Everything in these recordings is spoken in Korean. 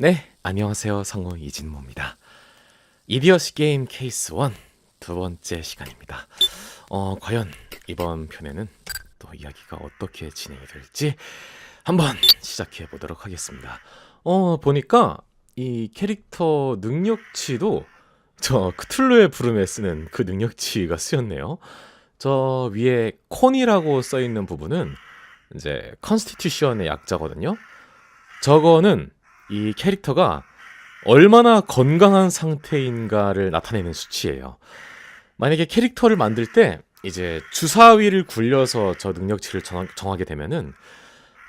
네, 안녕하세요. 성우 이진모입니다. 이디어스 게임 케이스 1 두 번째 시간입니다. 어, 과연 이번 편에는 또 이야기가 어떻게 진행이 될지 한번 시작해 보도록 하겠습니다. 어, 보니까 이 캐릭터 능력치도 저 크툴루의 부름에 쓰는 그 능력치가 쓰였네요. 저 위에 콘이라고 써 있는 부분은 이제 컨스티튜션의 약자거든요. 저거는 이 캐릭터가 얼마나 건강한 상태인가를 나타내는 수치예요. 만약에 캐릭터를 만들 때 이제 주사위를 굴려서 저 능력치를 정하, 정하게 되면은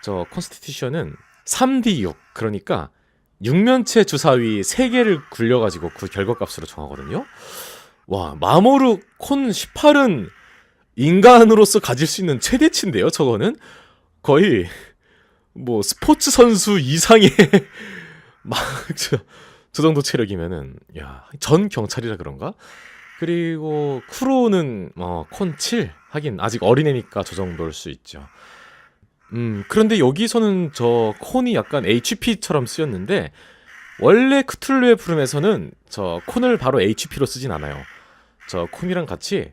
저 컨스티튜션은 3D6 그러니까 육면체 주사위 3개를 굴려 가지고 그 결과값으로 정하거든요. 와 마모루 콘 18은 인간으로서 가질 수 있는 최대치인데요. 저거는 거의 뭐 스포츠 선수 이상의 막저 저 정도 체력이면은 야 전 경찰이라 그런가? 그리고 쿠로는 어콘7 하긴 아직 어린애니까 저 정도일 수 있죠. 음 그런데 여기서는 저 콘이 약간 HP처럼 쓰였는데 원래 크툴루의 부름에서는 저 콘을 바로 HP로 쓰진 않아요. 저 콘이랑 같이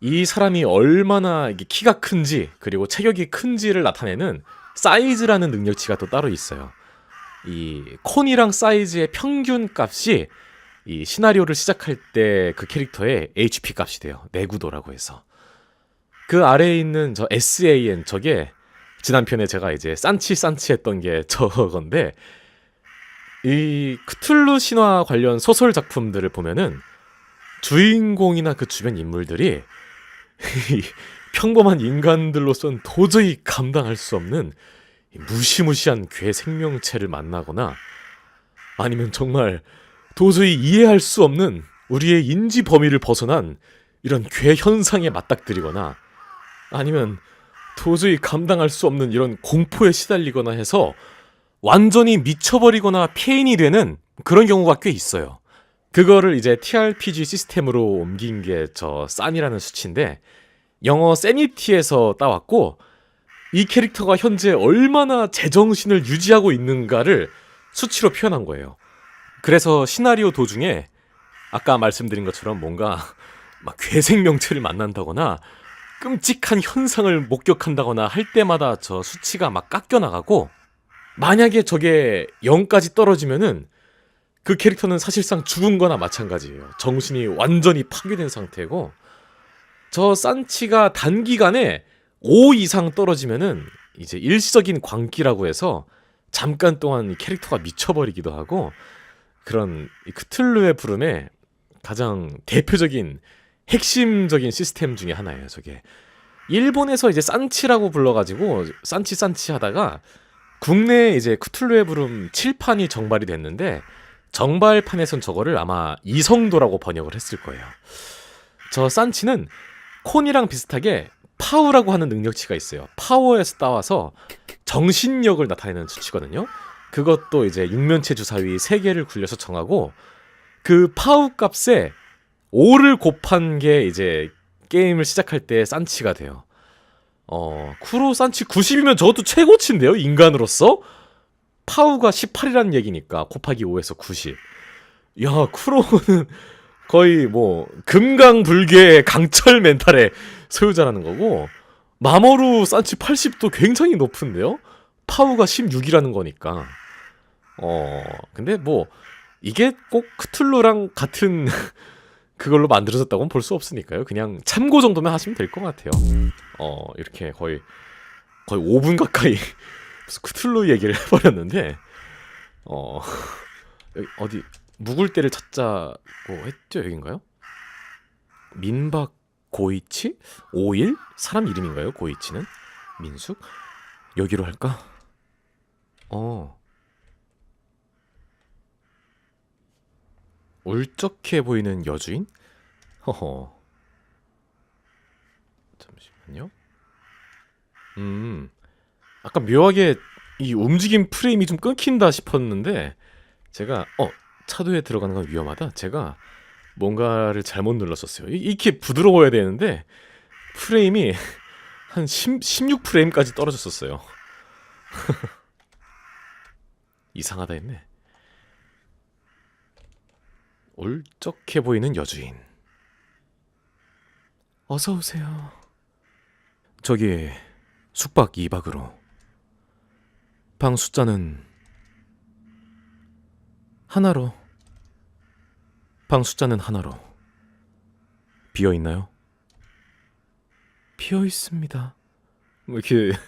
이 사람이 얼마나 키가 큰지 그리고 체격이 큰지를 나타내는 사이즈라는 능력치가 또 따로 있어요. 이 콘이랑 사이즈의 평균 값이 이 시나리오를 시작할 때 그 캐릭터의 HP 값이 돼요. 내구도라고 해서. 그 아래에 있는 저 SAN 저게 지난 편에 제가 이제 산치 산치 했던 게 저건데 이 크툴루 신화 관련 소설 작품들을 보면은 주인공이나 그 주변 인물들이 이 평범한 인간들로선 도저히 감당할 수 없는 이 무시무시한 괴 생명체를 만나거나 아니면 정말 도저히 이해할 수 없는 우리의 인지 범위를 벗어난 이런 괴 현상에 맞닥뜨리거나 아니면 도저히 감당할 수 없는 이런 공포에 시달리거나 해서 완전히 미쳐버리거나 폐인이 되는 그런 경우가 꽤 있어요. 그거를 이제 TRPG 시스템으로 옮긴 게 저 싼이라는 수치인데 영어 세니티에서 따왔고 이 캐릭터가 현재 얼마나 제정신을 유지하고 있는가를 수치로 표현한 거예요. 그래서 시나리오 도중에 아까 말씀드린 것처럼 뭔가 막 괴생명체를 만난다거나 끔찍한 현상을 목격한다거나 할 때마다 저 수치가 막 깎여 나가고 만약에 저게 0까지 떨어지면은 그 캐릭터는 사실상 죽은 거나 마찬가지예요. 정신이 완전히 파괴된 상태고 저 산치가 단기간에 5 이상 떨어지면은 이제 일시적인 광기라고 해서 잠깐 동안 이 캐릭터가 미쳐버리기도 하고 그런 이 크툴루의 부름의 가장 대표적인 핵심적인 시스템 중에 하나예요. 저게 일본에서 이제 산치라고 불러가지고 산치 산치 하다가 국내에 이제 크툴루의 부름 7판이 정발이 됐는데 정발판에선 저거를 아마 이성도라고 번역을 했을 거예요. 저 산치는 콘이랑 비슷하게 파우라고 하는 능력치가 있어요. 파워에서 따와서 정신력을 나타내는 수치거든요. 그것도 이제 육면체 주사위 3개를 굴려서 정하고 그 파우 값에 5를 곱한 게 이제 게임을 시작할 때 산치가 돼요. 어, 쿠로 산치 90이면 저것도 최고치인데요, 인간으로서? 파우가 18이라는 얘기니까 곱하기 5에서 90. 야, 쿠로는 거의 뭐 금강불개의 강철 멘탈의 소유자라는 거고 마모루 산치 80도 굉장히 높은데요. 파우가 16이라는 거니까. 어, 근데 뭐 이게 꼭 크툴루랑 같은 그걸로 만들어졌다고는 볼 수 없으니까요. 그냥 참고 정도만 하시면 될 것 같아요. 어, 이렇게 거의 거의 5분 가까이 크툴루 얘기를 해버렸는데 어 어디 묵을 때를 찾자고 했죠 여긴가요? 민박 고이치? 오일? 사람 이름인가요? 고이치는? 민숙? 여기로 할까? 어 울적해 보이는 여주인? 허허 잠시만요 음 아까 묘하게 이 움직임 프레임이 좀 끊긴다 싶었는데 제가 어 차도에 들어가는 건 위험하다. 제가 뭔가를 잘못 눌렀었어요. 이- 이렇게 부드러워야 되는데 프레임이 한 10, 16프레임까지 떨어졌었어요. 이상하다 했네. 울적해 보이는 여주인. 어서 오세요. 저기 숙박 2박으로 방 숫자는 하나로 방 숫자는 하나로 비어 있나요? 비어 있습니다. 뭐 이렇게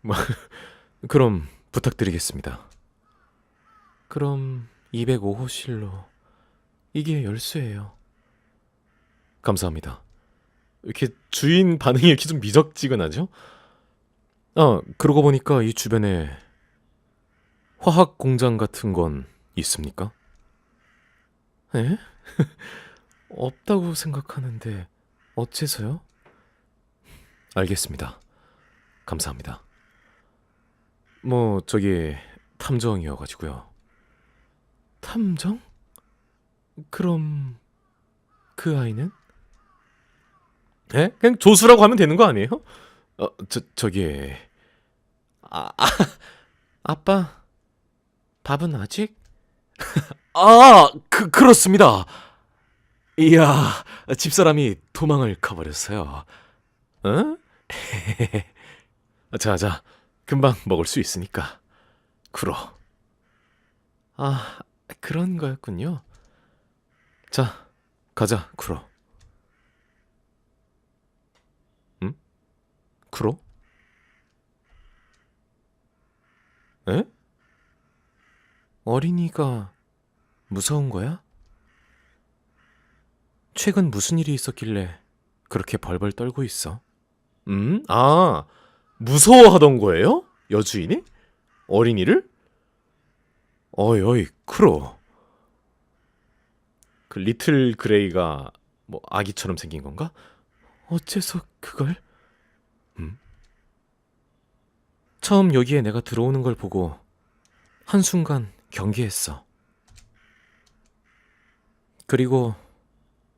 막 그럼 부탁드리겠습니다. 그럼 205호실로 이게 열쇠예요. 감사합니다. 이렇게 주인 반응이 이렇게 좀 미적지근하죠? 아, 그러고 보니까 이 주변에 화학 공장 같은 건 있습니까? 에? 없다고 생각하는데 어째서요? 알겠습니다. 감사합니다. 뭐 저기 탐정이어가지고요. 탐정? 그럼 그 아이는? 에? 그냥 조수라고 하면 되는 거 아니에요? 어, 저 저기 아, 아 아빠 밥은 아직? 아, 그 그렇습니다. 이야, 집사람이 도망을 가버렸어요. 응? 자, 자, 금방 먹을 수 있으니까. 구로. 아, 그런 거였군요. 자, 가자, 구로. 응? 구로? 에? 어린이가 무서운 거야? 최근 무슨 일이 있었길래 그렇게 벌벌 떨고 있어? 음? 아, 무서워하던 거예요? 여주인이? 어린이를? 어이, 어이, 크로. 그 리틀 그레이가 뭐 아기처럼 생긴 건가? 어째서 그걸? 음? 처음 여기에 내가 들어오는 걸 보고 한순간 경계했어. 그리고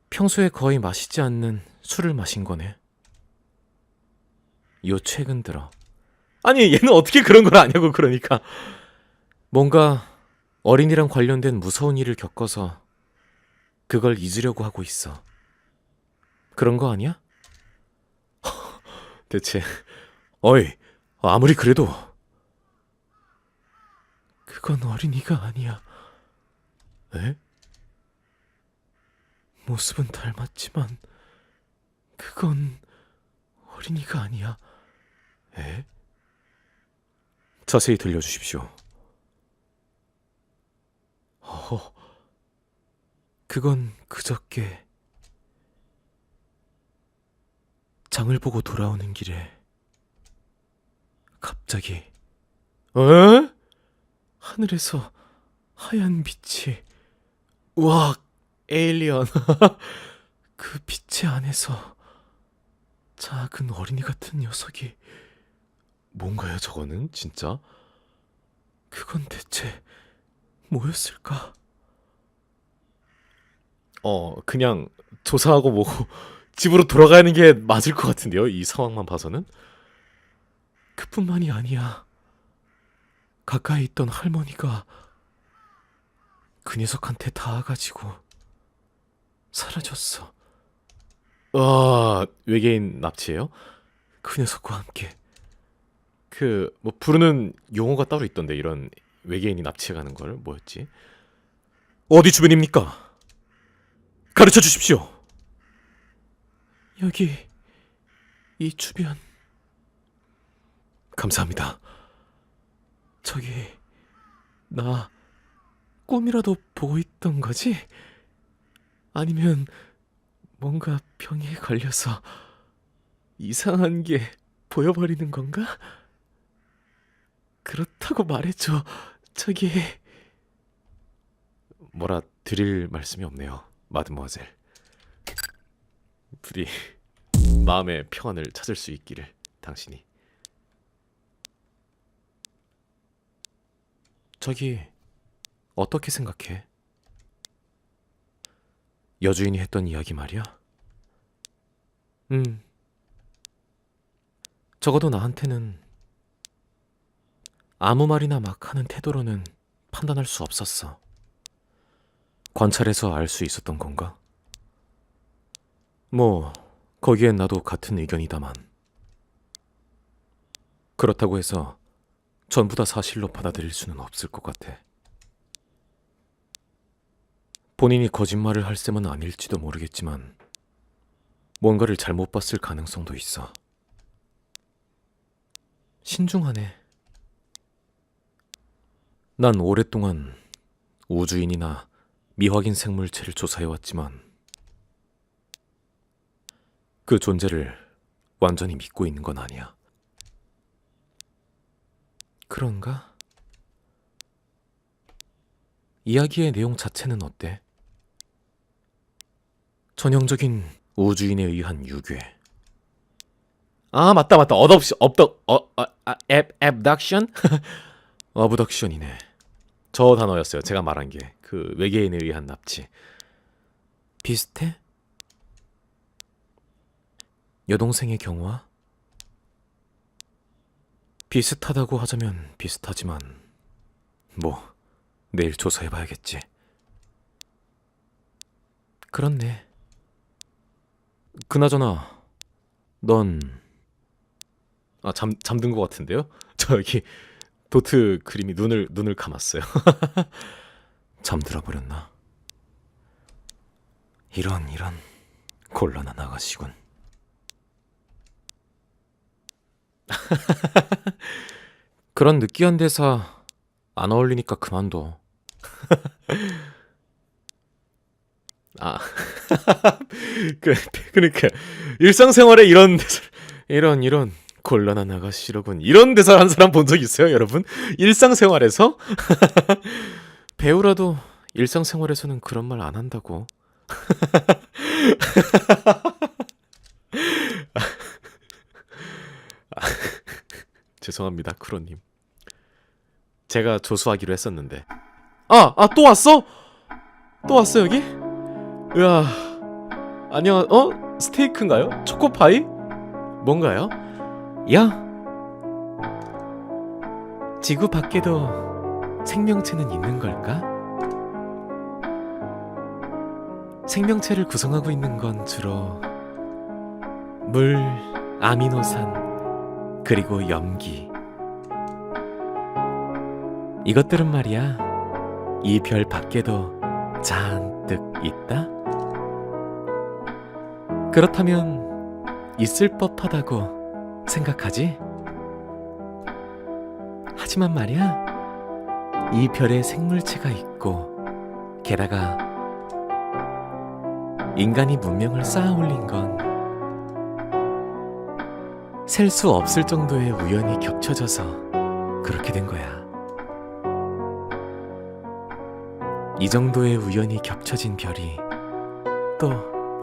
평소에 거의 마시지 않는 술을 마신 거네. 요 최근 들어. 아니, 얘는 어떻게 그런 걸 아냐고, 그러니까. 뭔가 어린이랑 관련된 무서운 일을 겪어서 그걸 잊으려고 하고 있어. 그런 거 아니야? 대체, 어이, 아무리 그래도. 그건 어린이가 아니야. 에? 모습은 닮았지만 그건 어린이가 아니야. 에? 자세히 들려주십시오. 어, 그건 그저께 장을 보고 돌아오는 길에 갑자기 에? 하늘에서 하얀 빛이 우와 에일리언. 그 빛의 안에서 작은 어린이 같은 녀석이. 뭔가요 저거는 진짜? 그건 대체 뭐였을까? 어 그냥 조사하고 뭐고 집으로 돌아가는 게 맞을 것 같은데요 이 상황만 봐서는? 그뿐만이 아니야. 가까이 있던 할머니가 그 녀석한테 닿아가지고 사라졌어. 와 외계인 납치예요? 그 녀석과 함께 그 뭐 부르는 용어가 따로 있던데 이런 외계인이 납치해가는 걸 뭐였지? 어디 주변입니까? 가르쳐 주십시오. 여기 이 주변 감사합니다. 저기 나 꿈이라도 보고 있던 거지? 아니면 뭔가 병에 걸려서 이상한 게 보여버리는 건가? 그렇다고 말해줘. 저기 뭐라 드릴 말씀이 없네요, 마드모아젤. 부디 마음의 평안을 찾을 수 있기를 당신이. 저기 어떻게 생각해? 여주인이 했던 이야기 말이야? 음. 적어도 나한테는 아무 말이나 막 하는 태도로는 판단할 수 없었어. 관찰해서 알 수 있었던 건가? 뭐, 거기엔 나도 같은 의견이다만. 그렇다고 해서 전부 다 사실로 받아들일 수는 없을 것 같아. 본인이 거짓말을 할 셈은 아닐지도 모르겠지만, 뭔가를 잘못 봤을 가능성도 있어. 신중하네. 난 오랫동안 우주인이나 미확인 생물체를 조사해왔지만 그 존재를 완전히 믿고 있는 건 아니야. 그런가? 이야기의 내용 자체는 어때? 전형적인 우주인에 의한 유괴. 아 맞다 맞다 어덥시 업덕 어앱 앱덕션 어브덕션이네. 저 단어였어요. 제가 말한 게 그 외계인에 의한 납치. 비슷해? 여동생의 경우와 비슷하다고 하자면 비슷하지만 뭐 내일 조사해봐야겠지. 그렇네. 그나저나 넌 아, 잠 잠든 것 같은데요? 저기 도트 그림이 눈을 눈을 감았어요. 잠들어 버렸나? 이런 이런 곤란한 아가씨군. 그런 느끼한 대사 안 어울리니까 그만둬. 아, 그 그러니까 일상생활에 이런 대사, 이런 이런 곤란한 아가씨로군. 이런 대사 한 사람 본 적 있어요, 여러분? 일상생활에서 배우라도 일상생활에서는 그런 말 안 한다고. 죄송합니다, 쿠로님. 제가 조수하기로 했었는데. 아, 아, 또 왔어? 또 왔어, 여기? 으아. 안녕, 어? 스테이크인가요? 초코파이? 뭔가요? 야. 지구 밖에도 생명체는 있는 걸까? 생명체를 구성하고 있는 건 주로 물, 아미노산, 그리고 염기. 이것들은 말이야, 이 별 밖에도 잔뜩 있다? 그렇다면 있을 법하다고 생각하지? 하지만 말이야, 이 별에 생물체가 있고, 게다가 인간이 문명을 쌓아 올린 건 셀 수 없을 정도의 우연이 겹쳐져서 그렇게 된 거야. 이 정도의 우연이 겹쳐진 별이 또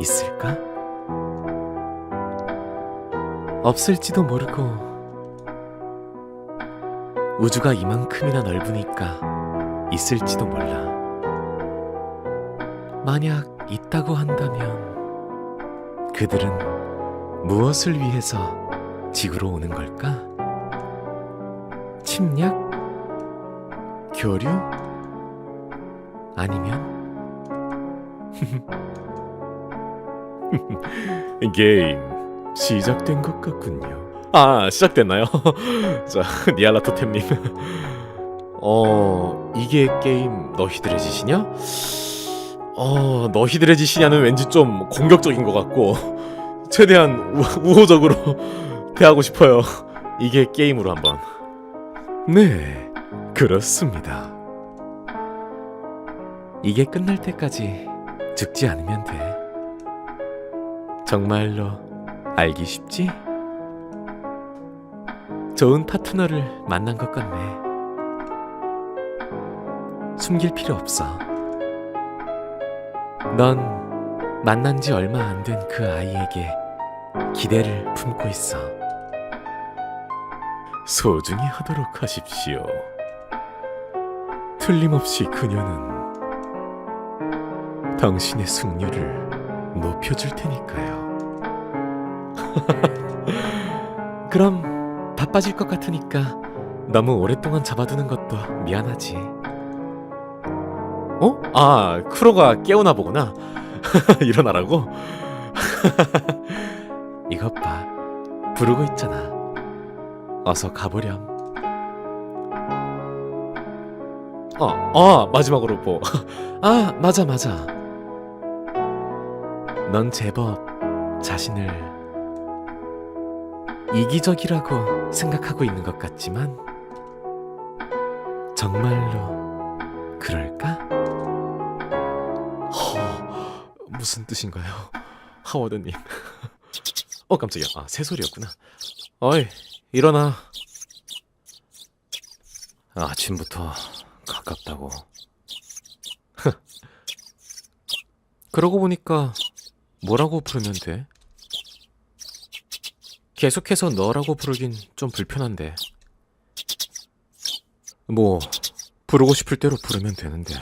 있을까? 없을지도 모르고 우주가 이만큼이나 넓으니까 있을지도 몰라. 만약 있다고 한다면 그들은 무엇을 위해서 지구로 오는 걸까? 침략? 교류? 아니면 게임 시작된 것 같군요. 아 시작됐나요? 자 니알라토템님. 어 이게 게임 너희들의 짓이냐? 어 너희들의 짓이냐는 왠지 좀 공격적인 것 같고 최대한 우, 우호적으로 대하고 싶어요. 이게 게임으로 한번. 네 그렇습니다. 이게 끝날 때까지 죽지 않으면 돼. 정말로 알기 쉽지? 좋은 파트너를 만난 것 같네. 숨길 필요 없어. 넌 만난 지 얼마 안 된 그 아이에게 기대를 품고 있어. 소중히 하도록 하십시오. 틀림없이 그녀는 당신의 승률을 높여줄 테니까요. 그럼 바빠질 것 같으니까 너무 오랫동안 잡아두는 것도 미안하지. 어? 아 크로가 깨우나 보구나. 일어나라고? 이것 봐. 부르고 있잖아. 어서 가보렴. 어, 어, 마지막으로 뭐. 아, 맞아, 맞아. 넌 제법 자신을 이기적이라고 생각하고 있는 것 같지만, 정말로 그럴까? 허, 무슨 뜻인가요? 하워드님. 어, 깜짝이야. 아, 새소리였구나. 어이, 일어나. 아침부터 가깝다고. 그러고 보니까 뭐라고 부르면 돼? 계속해서 너라고 부르긴 좀 불편한데. 뭐 부르고 싶을 대로 부르면 되는데.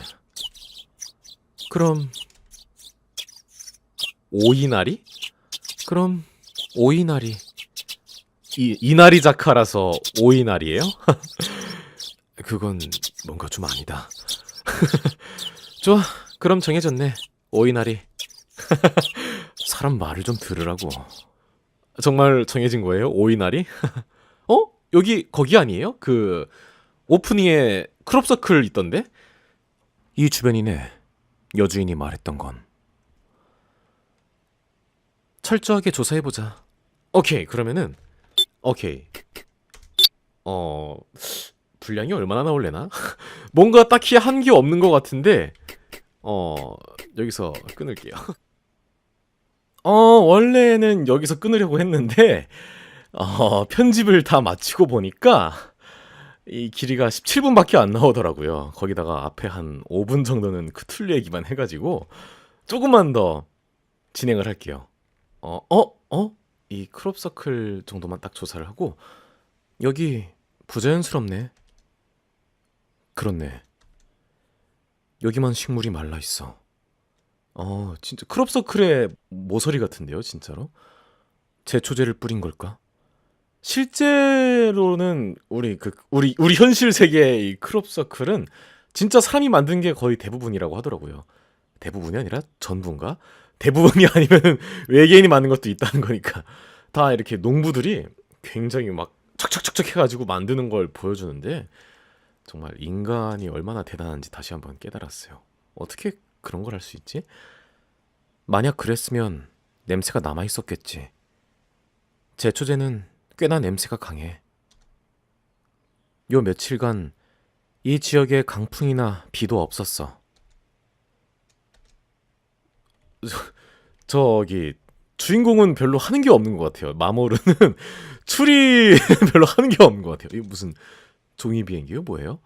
그럼 오이나리? 그럼 오이나리. 이 이나리 자카라서 오이나리예요? 그건 뭔가 좀 아니다. 좋아, 그럼 정해졌네. 오이나리. 사람 말을 좀 들으라고. 정말 정해진 거예요? 오이나리? 어? 여기 거기 아니에요? 그 오프닝에 크롭서클 있던데? 이 주변이네. 여주인이 말했던 건. 철저하게 조사해 보자. 오케이, 그러면은, 오케이. 어, 분량이 얼마나 나올래나? 뭔가 딱히 한 게 없는 것 같은데, 어, 여기서 끊을게요. 어, 원래는 여기서 끊으려고 했는데, 어, 편집을 다 마치고 보니까, 이 길이가 17분밖에 안 나오더라고요. 거기다가 앞에 한 5분 정도는 크툴 얘기만 해가지고, 조금만 더 진행을 할게요. 어, 어, 어? 이 크롭 서클 정도만 딱 조사를 하고, 여기 부자연스럽네. 그렇네. 여기만 식물이 말라 있어. 어, 진짜 크롭 서클의 모서리 같은데요, 진짜로? 제초제를 뿌린 걸까? 실제로는 우리 그 우리 우리 현실 세계의 이 크롭 서클은 진짜 사람이 만든 게 거의 대부분이라고 하더라고요. 대부분이 아니라 전부인가? 대부분이 아니면 외계인이 만든 것도 있다는 거니까 다 이렇게 농부들이 굉장히 막 척척척척 해가지고 만드는 걸 보여주는데 정말 인간이 얼마나 대단한지 다시 한번 깨달았어요. 어떻게 그런 걸 할 수 있지? 만약 그랬으면 냄새가 남아 있었겠지. 제 초제는 꽤나 냄새가 강해. 요 며칠간 이 지역에 강풍이나 비도 없었어. 저, 저기 주인공은 별로 하는 게 없는 것 같아요. 마모르는 추리 별로 하는 게 없는 것 같아요. 이거 무슨 종이 비행기요? 뭐예요?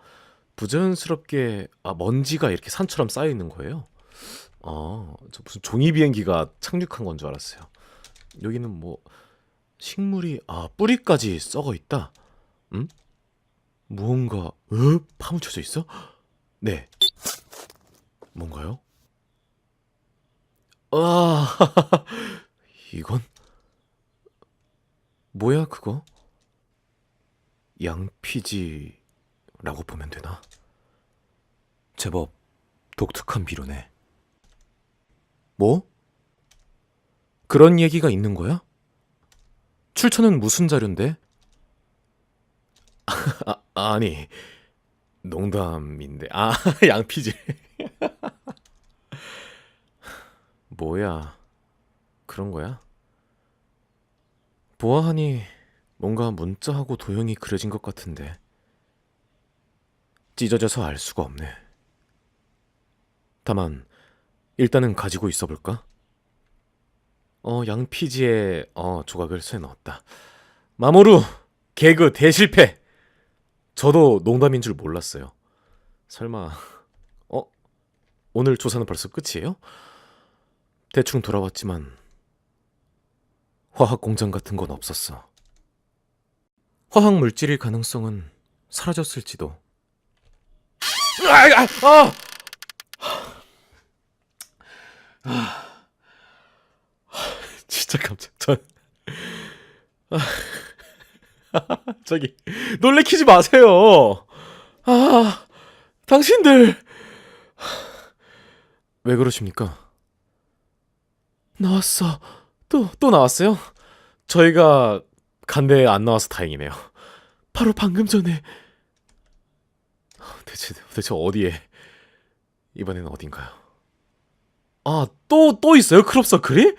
부자연스럽게 아 먼지가 이렇게 산처럼 쌓여 있는 거예요. 아, 저 무슨 종이 비행기가 착륙한 건 줄 알았어요. 여기는 뭐 식물이 아 뿌리까지 썩어 있다. 음? 무언가 으 파묻혀져 있어? 네. 뭔가요? 아, 이건 뭐야 그거? 양피지 라고 보면 되나? 제법 독특한 비료네. 뭐? 그런 얘기가 있는 거야? 출처는 무슨 자료인데? 아, 아니, 농담인데. 아, 양피지. 뭐야. 그런 거야? 보아하니 뭔가 문자하고 도형이 그려진 것 같은데. 찢어져서 알 수가 없네. 다만, 일단은 가지고 있어 볼까? 어, 양피지에 어, 조각을 쇠 넣었다. 마모루 개그 대실패. 저도 농담인 줄 몰랐어요. 설마 어? 오늘 조사는 벌써 끝이에요? 대충 돌아왔지만 화학 공장 같은 건 없었어. 화학 물질일 가능성은 사라졌을지도. 아, 아, 아. 진짜 깜짝. 전 아, 저기 놀래키지 마세요. 아, 당신들 왜 그러십니까? 나왔어. 또, 또 나왔어요? 저희가 간대에 안 나와서 다행이네요. 바로 방금 전에. 대체, 대체 어디에? 이번에는 어딘가요? 아, 또, 또 있어요? 크롭 서클이?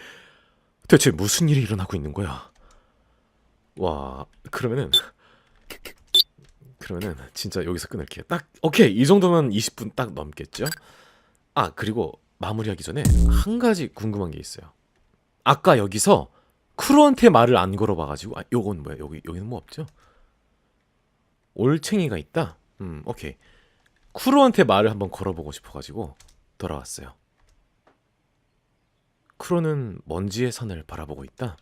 대체 무슨 일이 일어나고 있는 거야? 와, 그러면은, 그러면은 진짜 여기서 끊을게요. 딱, 오케이. 이 정도면 20분 딱 넘겠죠? 아, 그리고 마무리하기 전에 한 가지 궁금한 게 있어요. 아까 여기서 크루한테 말을 안 걸어봐가지고, 아, 요건 뭐야? 여기, 여기는 뭐 없죠? 올챙이가 있다? 음, 오케이. 크루한테 말을 한번 걸어보고 싶어가지고 돌아왔어요. 크루는 먼지의 산을 바라보고 있다?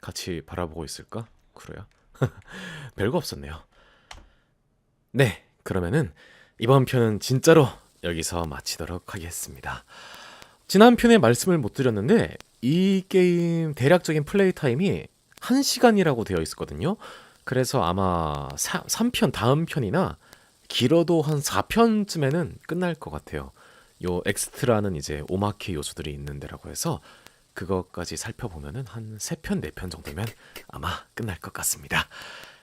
같이 바라보고 있을까? 크루야? 별거 없었네요. 네, 그러면은 이번 편은 진짜로 여기서 마치도록 하겠습니다. 지난 편에 말씀을 못 드렸는데 이 게임 대략적인 플레이 타임이 1시간이라고 되어 있었거든요. 그래서 아마 3편 다음 편이나 길어도 한 4편쯤에는 끝날 것 같아요. 요 엑스트라는 이제 오마케 요소들이 있는 데라고 해서 그것까지 살펴보면은 한 3편, 4편 정도면 아마 끝날 것 같습니다.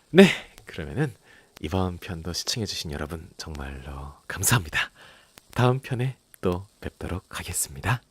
네, 그러면은 이번 편도 시청해 주신 여러분 정말로 감사합니다. 다음 편에 또 뵙도록 하겠습니다.